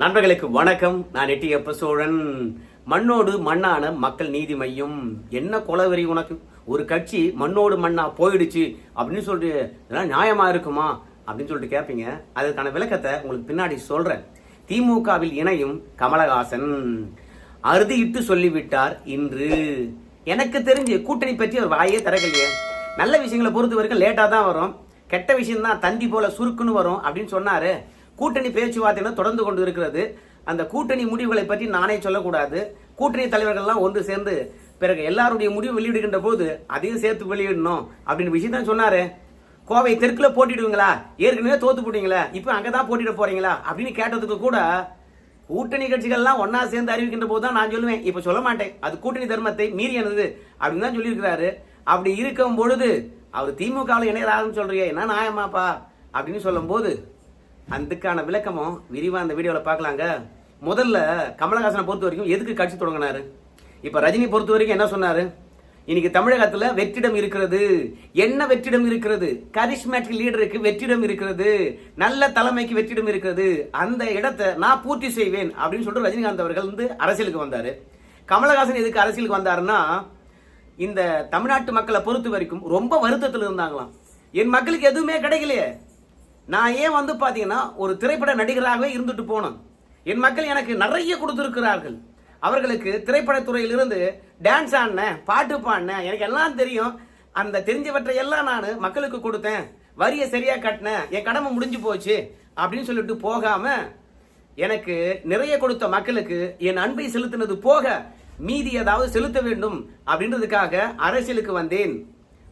நண்பர்களுக்கு வணக்கம். நான் எட்டியப்ப சோழன் மண்ணோடு மண்ணான மக்கள் நீதி மையம். என்ன கொலவெறி உனக்கு? ஒரு கட்சி மண்ணோடு மண்ணா போயிடுச்சு. அப்படின்னு சொல்லிட்டு இதெல்லாம் நியாயமா இருக்குமா? அப்படின்னு சொல்லிட்டு கேட்பீங்க அதுக்கான விளக்கத்தை உங்களுக்கு பின்னாடி சொல்றேன். திமுகவில் இணையும் கமலஹாசன். அறுதியிட்டு சொல்லிவிட்டார் இன்று. எனக்கு தெரிஞ்சு கூட்டணி பற்றி ஒரு வாயே திறக்கலையே. நல்ல விஷயங்களை பொறுத்த வரைக்கும் லேட்டாக தான் வரும். கெட்ட விஷயம் தான் தந்தி போல சுருக்குன்னு வரும் அப்படின்னு சொன்னாரு. கூட்டணி பேச்சுவார்த்தைகள் தொடர்ந்து கொண்டு இருக்கிறது. அந்த கூட்டணி முடிவுகளை பற்றி நானே சொல்லக்கூடாது. கூட்டணி தலைவர்கள்லாம் ஒன்று சேர்ந்து பிறகு எல்லாருடைய முடிவு வெளியிடுகின்ற போது அதையும் சேர்த்து வெளியிடணும் அப்படின்னு விஷயம் தான் சொன்னாரு. கோவை தெற்குல போட்டிடுவீங்களா? ஏற்கனவே தோத்து போட்டீங்களா இப்போ அங்கே தான் போட்டிட போறீங்களா? அப்படின்னு கேட்டதுக்கு கூட கூட்டணி கட்சிகள்லாம் ஒன்னா சேர்ந்து அறிவிக்கின்ற போது தான் நான் சொல்லுவேன். இப்போ சொல்ல மாட்டேன். அது கூட்டணி தர்மத்தை மீறியானது அப்படின்னு தான் சொல்லியிருக்கிறாரு. அப்படி இருக்கும் பொழுது அவர் திமுகவில் இணையறாருன்னு சொல்றீங்க என்ன நியாயமாப்பா? அப்படின்னு சொல்லும் போது அதுக்கான விளக்கமும் விரிவாக அந்த வீடியோவில் பார்க்கலாங்க. முதல்ல கமலஹாசனை பொறுத்த வரைக்கும் எதுக்கு கட்சி தொடங்கினாரு? இப்போ ரஜினி பொறுத்த வரைக்கும் என்ன சொன்னார்? இன்னைக்கு தமிழகத்தில் வெற்றிடம் இருக்கிறது. என்ன வெற்றிடம் இருக்கிறது? கரிஷ்மேட்டிக் லீடருக்கு வெற்றிடம் இருக்கிறது. நல்ல தலைமைக்கு வெற்றிடம் இருக்கிறது. அந்த இடத்தை நான் பூர்த்தி செய்வேன் அப்படின்னு சொல்லிட்டு ரஜினிகாந்த் அவர்கள் வந்து அரசியலுக்கு வந்தார். கமலஹாசன் எதுக்கு அரசியலுக்கு வந்தாருன்னா இந்த தமிழ்நாட்டு மக்களை பொறுத்த வரைக்கும் ரொம்ப வருத்தத்தில் இருந்தாங்களாம். என் மக்களுக்கு எதுவுமே கிடைக்கலையே. நான் ஏன் வந்து பார்த்தீங்கன்னா ஒரு திரைப்பட நடிகராகவே இருந்துட்டு போனேன். என் மக்கள் எனக்கு நிறைய கொடுத்துருக்கிறார்கள். அவர்களுக்கு திரைப்படத்துறையிலிருந்து டான்ஸ் ஆடினேன் பாட்டு பாடினேன். எனக்கு எல்லாம் தெரியும். அந்த தெரிஞ்சவற்றை எல்லாம் நான் மக்களுக்கு கொடுத்தேன். வரியை சரியாக கட்டினேன். என் கடமை முடிஞ்சு போச்சு அப்படின்னு சொல்லிட்டு போகாமல் எனக்கு நிறைய கொடுத்த மக்களுக்கு என் அன்பை செலுத்தினது போக மீதி ஏதாவது செலுத்த வேண்டும் அப்படின்றதுக்காக அரசியலுக்கு வந்தேன்.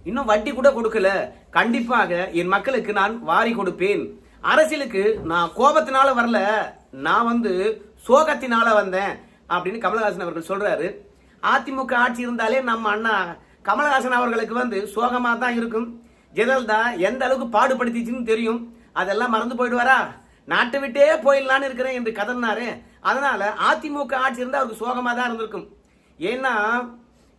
இன்னும் வட்டி கூட கொடுக்கல. கண்டிப்பாக என் மக்களுக்கு நான் வாரி கொடுப்பேன். அரசியலுக்கு நான் கோபத்தினால வரல. நான் வந்து சோகத்தினால வந்தேன் அப்படின்னு கமலஹாசன் அவர்கள் சொல்றாரு. அதிமுக ஆட்சி இருந்தாலே நம்ம அண்ணா கமலஹாசன் அவர்களுக்கு வந்து சோகமா தான் இருக்கும். ஜெயலலிதா எந்த அளவுக்கு பாடுபடுத்திச்சுன்னு தெரியும். அதெல்லாம் மறந்து போயிடுவாரா? நாட்டை விட்டே போயிடலான்னு இருக்கிறேன் என்று கதறினாரு. அதனால அதிமுக ஆட்சி இருந்தால் அவருக்கு சோகமா தான் இருந்திருக்கும். ஏன்னா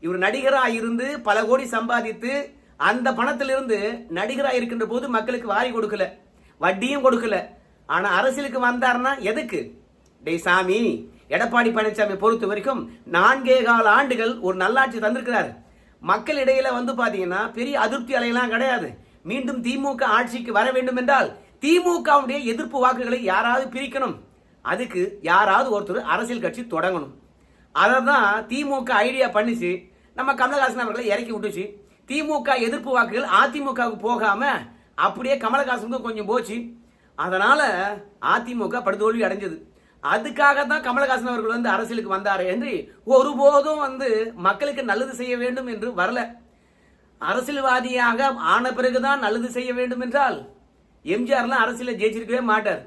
இவர் நடிகராக இருந்து பல கோடி சம்பாதித்து அந்த பணத்திலிருந்து நடிகராக இருக்கின்ற போது மக்களுக்கு வாரி கொடுக்கல. வட்டியும் கொடுக்கல. ஆனா அரசியலுக்கு வந்தாருன்னா எதுக்கு? டேய் சாமி எடப்பாடி பழனிசாமி பொறுத்த வரைக்கும் நான்கே கால ஆண்டுகள் ஒரு நல்லாட்சி தந்திருக்கிறார். மக்கள் இடையில வந்து பாத்தீங்கன்னா பெரிய அதிருப்தி அலையெல்லாம் கிடையாது. மீண்டும் திமுக ஆட்சிக்கு வர வேண்டும் என்றால் திமுகவுடைய எதிர்ப்பு வாக்குகளை யாராவது பிரிக்கணும். அதுக்கு யாராவது ஒருத்தர் அரசியல் கட்சி தொடங்கணும். அதை தான் திமுக ஐடியா பண்ணிச்சு. நம்ம கமலஹாசன் அவர்களை இறக்கி விட்டுச்சு. திமுக எதிர்ப்பு வாக்குகள் அதிமுகவுக்கு போகாம அப்படியே கமலஹாசனுக்கு கொஞ்சம் போச்சு. அதனால அதிமுக படுதோல்வி அடைஞ்சது. அதுக்காக தான் கமலஹாசன் அவர்கள் வந்து அரசியலுக்கு வந்தார் என்று ஒருபோதும் வந்து மக்களுக்கு நல்லது செய்ய வேண்டும் என்று வரல. அரசியல்வாதியாக ஆன பிறகுதான் நல்லது செய்ய வேண்டும் என்றால் எம்ஜிஆர்லாம் அரசியல ஜெயிச்சிருக்கவே மாட்டார்.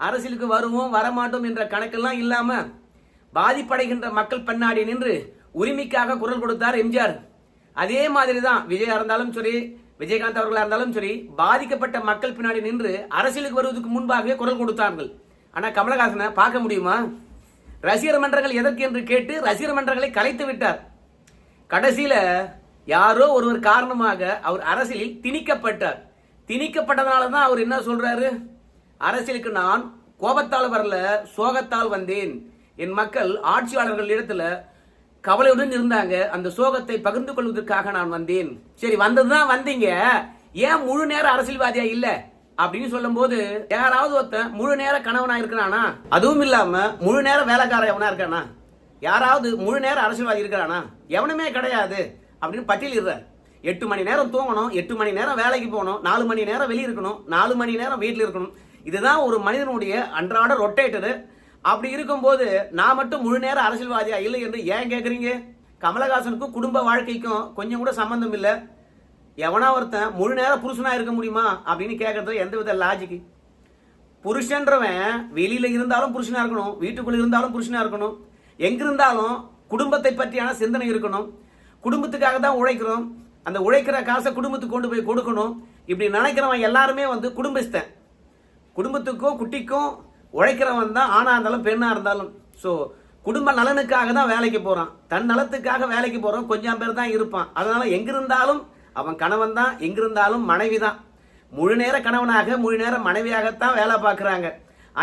அரசியலுக்கு வருவோம் வரமாட்டோம் என்ற கணக்கெல்லாம் இல்லாம பாதிப்படைகின்ற மக்கள் பின்னாடி நின்று உரிமைக்காக குரல் கொடுத்தார் எம்ஜிஆர். அதே மாதிரி தான் விஜயா இருந்தாலும் சரி விஜயகாந்த் அவர்களாக இருந்தாலும் சரி பாதிக்கப்பட்ட மக்கள் பின்னாடி நின்று அரசியலுக்கு வருவதற்கு முன்பாகவே குரல் கொடுத்தார்கள். ஆனால் கமலஹாசனை பார்க்க முடியுமா? ரசிகர் மன்றங்கள் எதற்கு என்று கேட்டு ரசிகர் மன்றங்களை கலைத்து விட்டார். கடைசியில் யாரோ ஒருவர் காரணமாக அவர் அரசியலில் திணிக்கப்பட்டார். திணிக்கப்பட்டதுனால தான் அவர் என்ன சொல்றாரு? அரசியலுக்கு நான் கோபத்தால் வரல சோகத்தால் வந்தேன். என் மக்கள் ஆட்சியாளர்கள் இடத்துல கவலையுடன் இருந்தாங்க. அந்த சோகத்தை பகிர்ந்து கொள்வதற்காக நான் வந்தேன். சரி வந்ததுதான் வந்தீங்க. ஏன் முழு நேர அரசியல்வாதியா இல்ல? அப்படின்னு சொல்லும்போது யாராவது ஒருத்தன் முழு நேர கணவனா இருக்கிறானா? அதுவும் இல்லாம முழு நேர வேலைக்கார எவனா இருக்கானா? யாராவது முழு நேர அரசியல்வாதி இருக்கிறானா? எவனுமே கிடையாது. அப்படின்னு பட்டியலிடுறார். எட்டு மணி நேரம் தூங்கணும் எட்டு மணி நேரம் வேலைக்கு போகணும் நாலு மணி நேரம் வெளியே இருக்கணும் நாலு மணி நேரம் வீட்டில் இருக்கணும். இதுதான் ஒரு மனிதனுடைய அன்றாட ரொட்டேட்டரு அப்படி இருக்கும்போது நான் மட்டும் முழு நேர அரசியல்வாதியா இல்லை என்று ஏன் கேட்குறீங்க கமலஹாசனுக்கும் குடும்ப வாழ்க்கைக்கும் கொஞ்சம் கூட சம்பந்தம் இல்லை. எவனா ஒருத்தன் முழு நேரம் புருஷனாக இருக்க முடியுமா அப்படின்னு கேட்குறது எந்த வித லாஜிக்கு புருஷன்றவன் வெளியில் இருந்தாலும் புருஷனாக இருக்கணும் வீட்டுக்குள்ளே இருந்தாலும் புருஷனாக இருக்கணும். எங்கிருந்தாலும் குடும்பத்தை பற்றியான சிந்தனை இருக்கணும். குடும்பத்துக்காக தான் உழைக்கிறோம். அந்த உழைக்கிற காசை குடும்பத்துக்கு கொண்டு போய் கொடுக்கணும். இப்படி நினைக்கிறவன் எல்லாருமே வந்து குடும்பஸ்தன். குடும்பத்துக்கும் குட்டிக்கும் உழைக்கிறவன் தான் ஆணாக இருந்தாலும் பெண்ணாக இருந்தாலும். ஸோ குடும்ப நலனுக்காக தான் வேலைக்கு போகிறான் தன் நலத்துக்காக வேலைக்கு போகிறோம் கொஞ்சம் பேர் தான் இருப்பான். அதனால் எங்கிருந்தாலும் அவன் கணவன் தான் எங்கிருந்தாலும் மனைவி தான். முழு நேர கணவனாக முழு நேர மனைவியாகத்தான் வேலை பார்க்குறாங்க.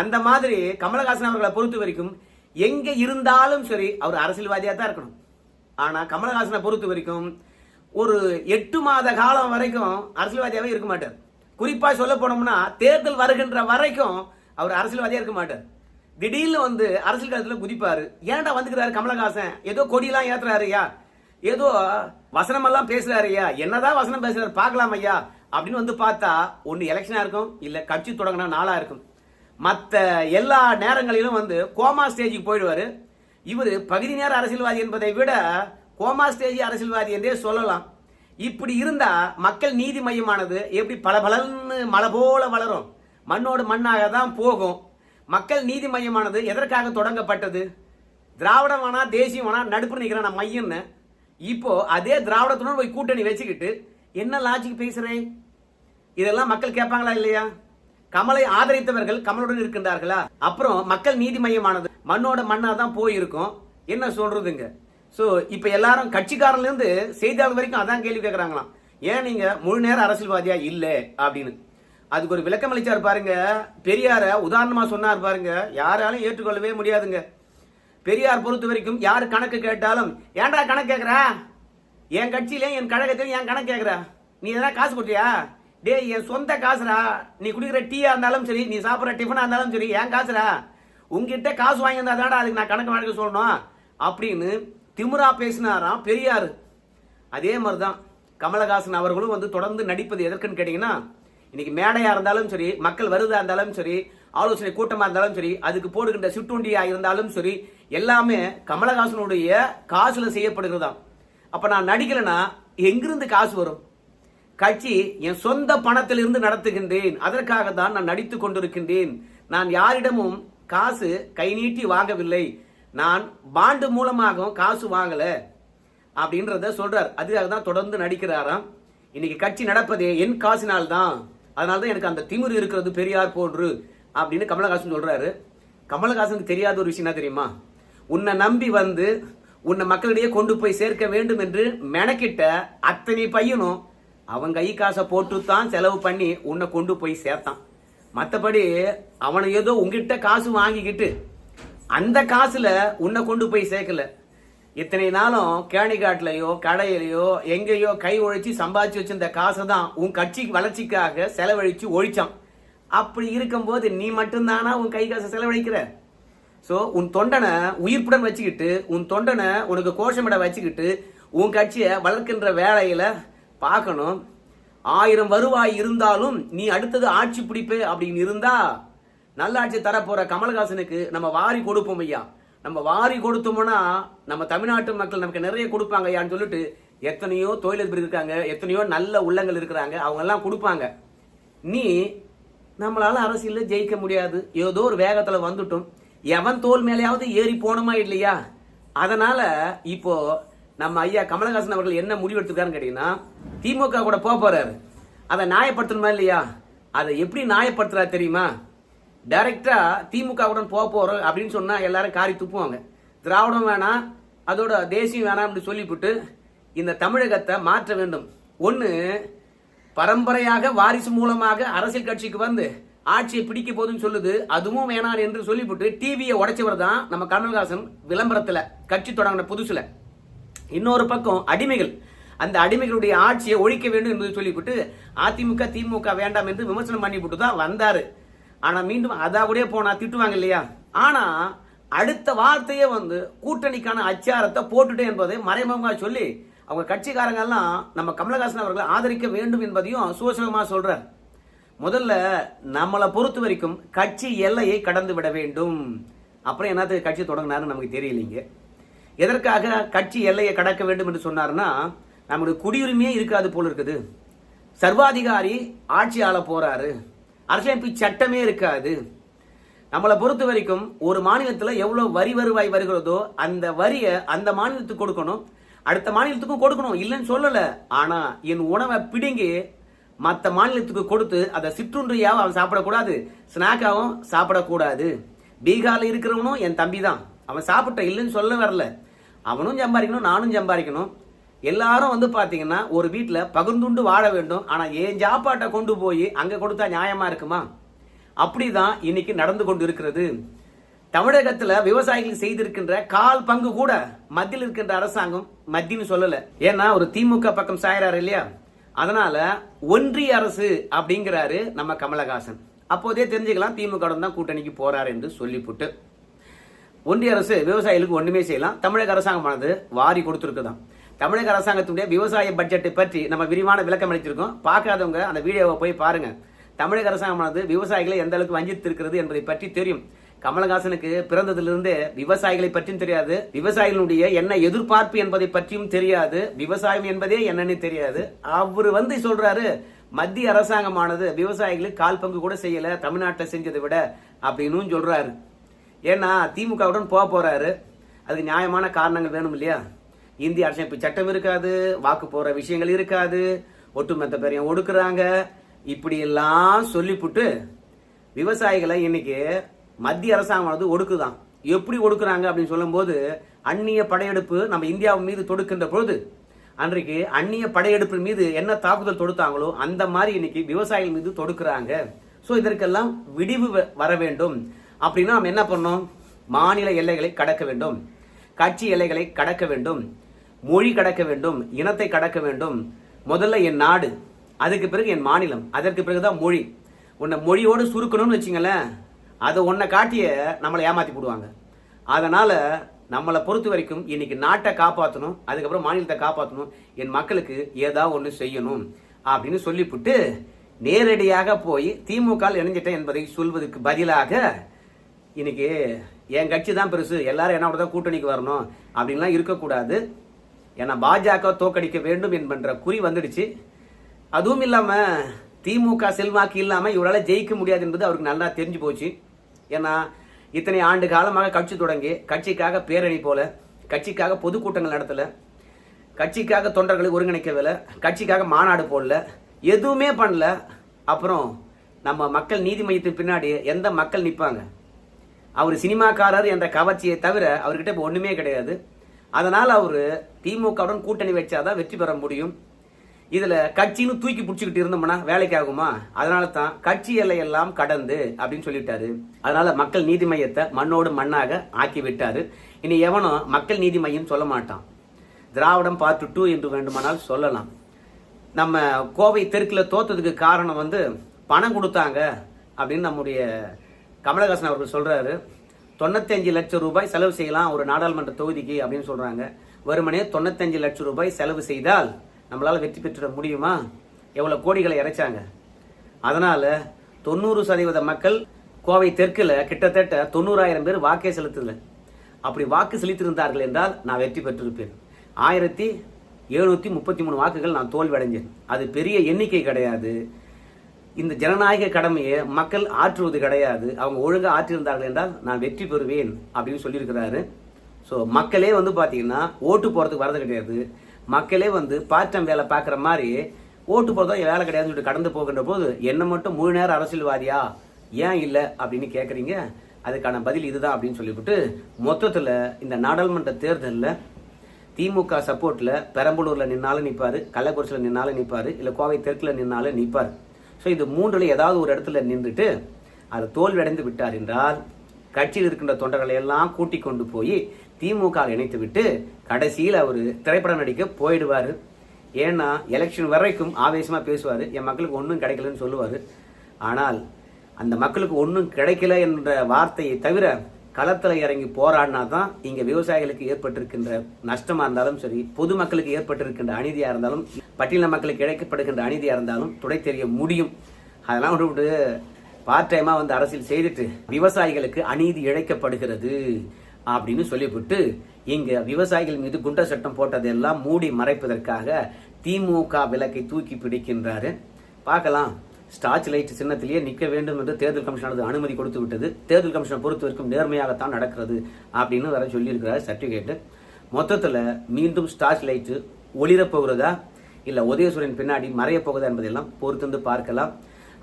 அந்த மாதிரி கமலஹாசன் அவர்களை பொறுத்த வரைக்கும் எங்கே இருந்தாலும் சரி அவர் அரசியல்வாதியாக தான் இருக்கணும். ஆனால் கமலஹாசனை பொறுத்த வரைக்கும் ஒரு எட்டு மாத காலம் வரைக்கும் அரசியல்வாதியாகவே இருக்க மாட்டார். குறிப்பாக சொல்ல போனோம்னா தேர்தல் வருகின்ற வரைக்கும் அவர் அரசியல்வாதியாக இருக்க மாட்டார். திடீர்னு வந்து அரசியல் காலத்தில் குதிப்பார். ஏன்டா வந்துக்கிறாரு கமலஹாசன்? ஏதோ கொடியெல்லாம் ஏத்துறாருயா ஏதோ வசனமெல்லாம் பேசுறாருயா என்னதான் வசனம் பேசுறாரு பார்க்கலாம் ஐயா. அப்படின்னு வந்து பார்த்தா ஒன்று எலெக்ஷனாக இருக்கும் இல்லை கட்சி தொடங்கின நாளாக இருக்கும். மற்ற எல்லா நேரங்களிலும் வந்து கோமா ஸ்டேஜுக்கு போயிடுவாரு. இவர் பகுதி நேர அரசியல்வாதி என்பதை விட கோமா ஸ்டேஜ் அரசியல்வாதி என்றே சொல்லலாம். இப்படி இருந்தால் மக்கள் நீதி மையமானது எப்படி பளபளன்னு மலை போல வளரும். மண்ணோடு மண்ணாக தான் போகும். மக்கள் நீதி மையமானது எதற்காக தொடங்கப்பட்டது? திராவிடமானா தேசியமானா நடுப்பு நிற்கிறேன் நான் மையம்னு. இப்போ அதே திராவிடத்துடன் போய் கூட்டணி வச்சுக்கிட்டு என்ன லாஜிக் பேசுறேன்? இதெல்லாம் மக்கள் கேட்பாங்களா இல்லையா? கமலை ஆதரித்தவர்கள் கமலுடன் இருக்கின்றார்களா? அப்புறம் மக்கள் நீதி மையமானது மண்ணோட மண்ணா தான் போயிருக்கும். என்ன சொல்றதுங்க? ஸோ இப்போ எல்லாரும் கட்சிக்காரன்லேருந்து செய்தியாளர் வரைக்கும் அதான் கேள்வி கேட்குறாங்களாம் ஏன் நீங்கள் முழு நேரம் அரசியல்வாதியா? இல்லை அப்படின்னு. அதுக்கு ஒரு விளக்கம் அளிச்சார் பாருங்க. பெரியார உதாரணமா சொன்னார் பாருங்க. யாராலும் ஏற்றுக்கொள்ளவே முடியாதுங்க. பெரியார் பொறுத்த வரைக்கும் யார் கணக்கு கேட்டாலும் ஏன்டா கணக்கு கேட்குறா என் கட்சியில என் கழகத்திலையும் என் கணக்கு கேட்குறா நீ எதனா காசு கொடுத்தியா? டேய் என் சொந்த காசுடா. நீ குடிக்கிற டீயா இருந்தாலும் சரி நீ சாப்பிட்ற டிஃபனாக இருந்தாலும் சரி ஏன் காசுடா? உங்ககிட்ட காசு வாங்கியிருந்தா தான்டா அதுக்கு நான் கணக்கு வழக்கு சொல்லணும். அப்படின்னு திமுரா பேசினாராம் பெரியார். அதே மாதிரி தான் கமலஹாசன் அவர்களும் வந்து தொடர்ந்து நடிப்பது எதற்குன்னு கேட்டிங்கன்னா இன்னைக்கு மேடையா இருந்தாலும் சரி மக்கள் வருதா இருந்தாலும் சரி ஆலோசனை கூட்டமா இருந்தாலும் சரி அதுக்கு போடுகின்ற சிற்றுண்டியா இருந்தாலும் சரி எல்லாமே கமலஹாசனுடைய காசுல செய்யப்படுகிறதாம். அப்ப நான் நடிக்கலைன்னா எங்கிருந்து காசு வரும்? கட்சி என் சொந்த பணத்திலிருந்து நடத்துகின்றேன். அதற்காக தான் நான் நடித்து கொண்டிருக்கின்றேன். நான் யாரிடமும் காசு கை நீட்டி வாங்கவில்லை. நான் பாண்டு மூலமாகவும் காசு வாங்கல. அப்படின்றத சொல்றார். அதுக்காக தான் தொடர்ந்து நடிக்கிறாராம். இன்னைக்கு கட்சி நடப்பதே என் காசினால் தான் அதனால தான் எனக்கு அந்த திமிர் இருக்கிறது பெரியார் போன்று அப்படின்னு கமலஹாசன் சொல்கிறாரு கமலஹாசனுக்கு தெரியாத ஒரு விஷயம் என்ன தெரியுமா? உன்னை நம்பி வந்து உன்னை மக்களிடையே கொண்டு போய் சேர்க்க வேண்டும் என்று மெனக்கிட்ட அத்தனை பையனும் அவன் கை காசை போட்டு தான் செலவு பண்ணி உன்னை கொண்டு போய் சேர்த்தான். மற்றபடி அவனை ஏதோ உங்ககிட்ட காசு வாங்கிக்கிட்டு அந்த காசுல உன்னை கொண்டு போய் சேர்க்கல. இத்தனை நாளும் கேணிகாட்டிலையோ கடையிலையோ எங்கேயோ கை ஒழிச்சு சம்பாதிச்சு வச்சிருந்த காசை தான் உன் கட்சி வளர்ச்சிக்காக செலவழிச்சு ஒழிச்சான். அப்படி இருக்கும்போது நீ மட்டும்தானா உன் கை காசை செலவழிக்கிற? ஸோ உன் தொண்டனை உயிர்ப்புடன் வச்சுக்கிட்டு உன் தொண்டனை உனக்கு கோஷமிட வச்சுக்கிட்டு உன் கட்சியை வளர்க்கின்ற வேலையில பார்க்கணும். ஆயிரம் வருவாய் இருந்தாலும் நீ அடுத்தது ஆட்சி பிடிப்பு அப்படின்னு இருந்தா நல்லாட்சி தரப்போற கமலஹாசனுக்கு நம்ம வாரி கொடுப்போம் ஐயா. நம்ம வாரி கொடுத்தோம்னா நம்ம தமிழ்நாட்டு மக்கள் நமக்கு நிறைய கொடுப்பாங்க ஐயான்னு சொல்லிட்டு எத்தனையோ தொழிலதிபர் இருக்காங்க எத்தனையோ நல்ல உள்ளங்கள் இருக்கிறாங்க அவங்க எல்லாம் கொடுப்பாங்க. நீ நம்மளால அரசியலில் ஜெயிக்க முடியாது. ஏதோ ஒரு வேகத்துல வந்துட்டோம். எவன் தோல் மேலேயாவது ஏறி போனோமா இல்லையா? அதனால இப்போ நம்ம ஐயா கமலஹாசன் அவர்கள் என்ன முடிவு எடுத்துக்காருன்னு கேட்டீங்கன்னா திமுக கூட போக போறாரு. அதை நியாயப்படுத்தணுமா இல்லையா? அதை எப்படி நியாயப்படுத்துறா தெரியுமா? டைரக்டா திமுகவுடன் போக போறோம் அப்படின்னு சொன்னா எல்லாரும் காரி துப்புவாங்க. திராவிடம் வேணாம் அதோட தேசியம் வேணாம் அப்படி சொல்லிவிட்டு இந்த தமிழகத்தை மாற்ற வேண்டும். ஒன்று பரம்பரையாக வாரிசு மூலமாக அரசியல் கட்சிக்கு வந்து ஆட்சியை பிடிக்க போதுன்னு சொல்லுது அதுவும் வேணாம் என்று சொல்லிவிட்டு டிவியை உடைச்சவர் தான் நம்ம கமல்ஹாசன் விளம்பரத்தில் கட்சி தொடங்கின புதுசுல. இன்னொரு பக்கம் அடிமைகள். அந்த அடிமைகளுடைய ஆட்சியை ஒழிக்க வேண்டும் என்று சொல்லிவிட்டு அதிமுக திமுக வேண்டாம் என்று விமர்சனம் பண்ணிவிட்டு தான் வந்தாரு. ஆனா மீண்டும் அதா கூட போனா திட்டுவாங்க இல்லையா? ஆனா அடுத்த வார்த்தையே வந்து கூட்டணிக்கான அச்சாரத்தை போட்டுட்டு என்பதை மறைமுகமாக சொல்லி அவங்க கட்சிக்காரங்கெல்லாம் நம்ம கமலஹாசன் அவர்களை ஆதரிக்க வேண்டும் என்பதையும் சூசகமா சொல்கிறார் முதல்ல நம்மளை பொறுத்த வரைக்கும் கட்சி எல்லையை கடந்து விட வேண்டும். அப்புறம் என்னத்துக்கு கட்சி தொடங்கினாருன்னு நமக்கு தெரியலைங்க எதற்காக கட்சி எல்லையை கடக்க வேண்டும் என்று சொன்னார்னா நம்முடைய குடியுரிமையே இருக்காது போல் இருக்குது. சர்வாதிகாரி ஆட்சியாளர் போகிறாரு போறாரு. அரசியலமைப்பு சட்டமே இருக்காது. நம்மளை பொறுத்த வரைக்கும் ஒரு மாநிலத்தில் எவ்வளோ வரி வருவாய் வருகிறதோ அந்த வரியை அந்த மாநிலத்துக்கு கொடுக்கணும். அடுத்த மாநிலத்துக்கும் கொடுக்கணும். இல்லைன்னு சொல்லலை. ஆனால் என் உணவை பிடுங்கி மற்ற மாநிலத்துக்கு கொடுத்து அதை சிற்றுண்டியாவும் அவன் சாப்பிடக்கூடாது. ஸ்நாக்காகவும் சாப்பிடக்கூடாது. பீகாரில் இருக்கிறவனும் என் தம்பி தான் அவன் சாப்பிட்ட இல்லைன்னு சொல்ல வரல. அவனும் சம்பாதிக்கணும் நானும் சம்பாதிக்கணும். எல்லாரும் வந்து பார்த்தீங்கன்னா ஒரு வீட்டில் பகிர்ந்துண்டு வாழ வேண்டும். ஆனால் என் சாப்பாட்டை கொண்டு போய் அங்கே கொடுத்தா நியாயமாக இருக்குமா? அப்படி தான் இன்னைக்கு நடந்து கொண்டு இருக்கிறது தமிழகத்தில் விவசாயிகள் செய்திருக்கின்ற கால் பங்கு கூட மத்தியில் இருக்கின்ற அரசாங்கம் மத்தின்னு சொல்லலை. ஏன்னா ஒரு திமுக பக்கம் சாயறாரு இல்லையா? அதனால ஒன்றிய அரசு அப்படிங்கிறாரு நம்ம கமலஹாசன். அப்போதே தெரிஞ்சுக்கலாம் திமுக தான் கூட்டணிக்கு போறாரு என்று சொல்லிவிட்டு ஒன்றிய அரசு விவசாயிகளுக்கு ஒன்றுமே செய்யலாம். தமிழக அரசாங்கமானது வாரி கொடுத்துருக்குதான். தமிழக அரசாங்கத்துடைய விவசாய பட்ஜெட்டை பற்றி நம்ம விரிவான விளக்கம் அளிச்சிருக்கோம் பார்க்காதவங்க அந்த வீடியோவை போய் பாருங்க. தமிழக அரசாங்கமானது விவசாயிகளை எந்த அளவுக்கு வஞ்சித்திருக்கிறது என்பதை பற்றி தெரியும். கமலஹாசனுக்கு பிறந்ததிலிருந்து விவசாயிகளை பற்றியும் தெரியாது. விவசாயிகளுடைய என்ன எதிர்பார்ப்பு என்பதை பற்றியும் தெரியாது. விவசாயம் என்பதே என்னன்னு தெரியாது. அவர் வந்து சொல்றாரு மத்திய அரசாங்கமானது விவசாயிகளுக்கு கால் பங்கு கூட செய்யல. தமிழ்நாட்டில் செஞ்சதை விட அப்படின்னு சொல்றாரு. ஏன்னா திமுகவுடன் போக போறாரு. அதுக்கு நியாயமான காரணங்கள் வேணும் இல்லையா? இந்திய அரசமைப்பு சட்டம் இருக்காது வாக்கு போற விஷயங்கள் இருக்காது ஒட்டுமொத்த பேரையும் ஒடுக்குறாங்க. இப்படி எல்லாம் சொல்லிப்புட்டு விவசாயிகளை இன்னைக்கு மத்திய அரசாங்கமானது ஒடுக்குதான். எப்படி ஒடுக்குறாங்க அப்படின்னு சொல்லும்போது அந்நிய படையெடுப்பு நம்ம இந்தியாவின் மீது தொடுக்கின்ற பொழுது அன்றைக்கு அந்நிய படையெடுப்பு மீது என்ன தாக்குதல் தொடுத்தாங்களோ அந்த மாதிரி இன்னைக்கு விவசாயிகள் மீது தொடுக்குறாங்க. ஸோ இதற்கெல்லாம் விடிவு வ- வர வேண்டும். அப்படின்னா நம்ம என்ன பண்ணோம் மாநில எல்லைகளை கடக்க வேண்டும். கட்சி எல்லைகளை கடக்க வேண்டும். மொழி கடக்க வேண்டும் இனத்தை கடக்க வேண்டும். முதல்ல என் நாடு அதுக்கு பிறகு என் மாநிலம் அதற்கு பிறகுதான் மொழி. உன்னை மொழியோடு சுருக்கணும்னு வச்சுங்களேன் அதை உன்னை காட்டிய நம்மளை ஏமாத்தி போடுவாங்க. அதனால நம்மளை பொறுத்த வரைக்கும் இன்னைக்கு நாட்டை காப்பாற்றணும் அதுக்கப்புறம் மாநிலத்தை காப்பாற்றணும் என் மக்களுக்கு ஏதாவது ஒன்று செய்யணும் அப்படின்னு சொல்லிவிட்டு நேரடியாக போய் திமுக இணைஞ்சிட்டேன் என்பதை சொல்வதற்கு பதிலாக இன்னைக்கு என் கட்சி தான் பெருசு எல்லாரும் என்னோட தான் கூட்டணிக்கு வரணும் அப்படின்லாம் இருக்கக்கூடாது. ஏன்னா பாஜக தோக்கடிக்க வேண்டும் என்கின்ற குறி வந்துடுச்சு. அதுவும் இல்லாம திமுக செல்வாக்கு இல்லாம இவரால் ஜெயிக்க முடியாது என்பது அவருக்கு நல்லா தெரிஞ்சு போச்சு. ஏன்னா இத்தனை ஆண்டு காலமாக கட்சி தொடங்கி கட்சிக்காக பேரணி போல கட்சிக்காக பொதுக்கூட்டங்கள் நடத்தல கட்சிக்காக தொண்டர்களை ஒருங்கிணைக்கவில்லை கட்சிக்காக மாநாடு போடல எதுவுமே பண்ணல. அப்புறம் நம்ம மக்கள் நீதி மையத்தின் பின்னாடி எந்த மக்கள் நிற்பாங்க அவர் சினிமாக்காரர் என்ற கவர்ச்சியை தவிர அவர்கிட்ட இப்போ ஒன்றுமே கிடையாது. அதனால் அவர் திமுகவுடன் கூட்டணி வச்சாதான் வெற்றி பெற முடியும். இதில் கட்சின்னு தூக்கி பிடிச்சிக்கிட்டு இருந்தோம்னா வேலைக்கு ஆகுமா? அதனால தான் கட்சி எல்லையெல்லாம் கடந்து அப்படின்னு சொல்லிட்டாரு. அதனால மக்கள் நீதி மையத்தை மண்ணோடு மண்ணாக ஆக்கி விட்டாரு. இனி எவனும் மக்கள் நீதி மையம் சொல்ல மாட்டான். திராவிடம் பார்ட் டூ என்று வேண்டுமானால் சொல்லலாம். நம்ம கோவை தெற்கில் தோத்ததுக்கு காரணம் வந்து பணம் கொடுத்தாங்க அப்படின்னு நம்முடைய கமலஹாசன் அவர்கள் சொல்கிறாரு தொண்ணூத்தஞ்சு லட்சம் ரூபாய் செலவு செய்யலாம் ஒரு நாடாளுமன்ற தொகுதிக்கு அப்படின்னு சொல்கிறாங்க வருமனே தொண்ணூத்தஞ்சு லட்சம் ரூபாய் செலவு செய்தால் நம்மளால் வெற்றி பெற்றுட முடியுமா? எவ்வளோ கோடிகளை இறைச்சாங்க? அதனால் தொண்ணூறு சதவீத மக்கள் கோவை தெற்கில் கிட்டத்தட்ட தொண்ணூறாயிரம் பேர் வாக்கே செலுத்தல. அப்படி வாக்கு செலுத்தியிருந்தார்கள் என்றால் நான் வெற்றி பெற்றிருப்பேன். ஆயிரத்தி எழுநூற்றி முப்பத்தி மூணு வாக்குகள் நான் தோல்வி அடைஞ்சேன் அது பெரிய எண்ணிக்கை கிடையாது. இந்த ஜனநாயக கடமையை மக்கள் ஆற்றுவது கிடையாது. அவங்க ஒழுங்காக ஆற்றியிருந்தார்கள் என்றால் நான் வெற்றி பெறுவேன் அப்படின்னு சொல்லியிருக்கிறாரு. ஸோ மக்களே வந்து பார்த்தீங்கன்னா ஓட்டு போகிறதுக்கு வரது கிடையாது. மக்களே வந்து பார்ட் டைம் வேலை பார்க்குற மாதிரி ஓட்டு போகிறதா வேலை கிடையாதுன்னு சொல்லிட்டு கடந்து போகின்ற போது என்ன மட்டும் முழு நேரம் அரசியல்வாதியா? ஏன் இல்லை? அப்படின்னு கேட்குறீங்க அதுக்கான பதில் இதுதான் அப்படின்னு சொல்லிவிட்டு மொத்தத்தில் இந்த நாடாளுமன்ற தேர்தலில் திமுக சப்போர்ட்டில் பெரம்பலூரில் நின்னாலும் நிற்பார் கள்ளக்குறிச்சியில் நின்னாலும் நிற்பார் இல்லை கோவை தெற்கில் நின்னாலும் நிற்பார் ஸோ இது மூன்றில் ஏதாவது ஒரு இடத்துல நின்றுட்டு அது தோல்வியடைந்து விட்டார் என்றால் கட்சியில் இருக்கின்ற தொண்டர்களை எல்லாம் கூட்டி கொண்டு போய் திமுக இணைத்து விட்டு கடைசியில் அவர் திரைப்படம் நடிக்க போயிடுவார். ஏன்னா எலெக்ஷன் வரைக்கும் ஆவேசமாக பேசுவார். என் மக்களுக்கு ஒன்றும் கிடைக்கலன்னு சொல்லுவார். ஆனால் அந்த மக்களுக்கு ஒன்றும் கிடைக்கல என்ற வார்த்தையை தவிர களத்தில் இறங்கி போராடினா தான் இங்கே விவசாயிகளுக்கு ஏற்பட்டிருக்கின்ற நஷ்டமாக இருந்தாலும் சரி பொதுமக்களுக்கு ஏற்பட்டிருக்கின்ற அநீதியாக இருந்தாலும் பட்டியல மக்களுக்கு இழைக்கப்படுகின்ற அநீதியாக இருந்தாலும் துடை தெரிய முடியும். அதெல்லாம் விட்டு பார்ட் டைமாக வந்து அரசியல் செய்துட்டு விவசாயிகளுக்கு அநீதி இழைக்கப்படுகிறது அப்படின்னு சொல்லிவிட்டு இங்கே விவசாயிகள் மீது குண்டர் சட்டம் போட்டதெல்லாம் மூடி மறைப்பதற்காக திமுக விலக்கை தூக்கி பிடிக்கின்றாரு. பார்க்கலாம். ஸ்டார்ச் லைட் சின்னத்திலேயே நிற்க வேண்டும் என்று தேர்தல் கமிஷனானது அனுமதி கொடுத்து விட்டது. தேர்தல் கமிஷனை பொறுத்த வரைக்கும் நேர்மையாகத்தான் நடக்கிறது அப்படின்னு வர சொல்லியிருக்கிறார் சர்டிஃபிகேட்டு மொத்தத்தில் மீண்டும் ஸ்டார்ச் லைட்டு ஒளிரப் போகிறதா? இல்லை உதயசூரியன் பின்னாடி மறையப் போகுதா என்பதெல்லாம் பொறுத்திருந்து பார்க்கலாம்.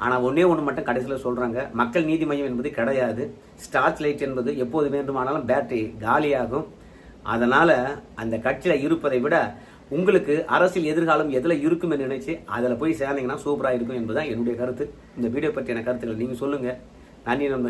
ஆனால் ஒன்றே ஒன்று மட்டும் கடைசியில் சொல்கிறாங்க மக்கள் நீதி மையம் என்பது கிடையாது. ஸ்டார்ச் லைட் என்பது எப்போது வேண்டுமானாலும் பேட்டரி காலியாகும். அதனால் அந்த கட்சியில் இருப்பதை விட உங்களுக்கு அரசியல் எதிர்காலம் எதில் இருக்கும் என்று நினைச்சு அதில் போய் சேர்ந்தீங்கன்னா சூப்பராக இருக்கும் என்பதுதான் என்னுடைய கருத்து. இந்த வீடியோ பற்றியான கருத்துக்கள் நீங்கள் சொல்லுங்கள் நன்றி நண்பர்களே.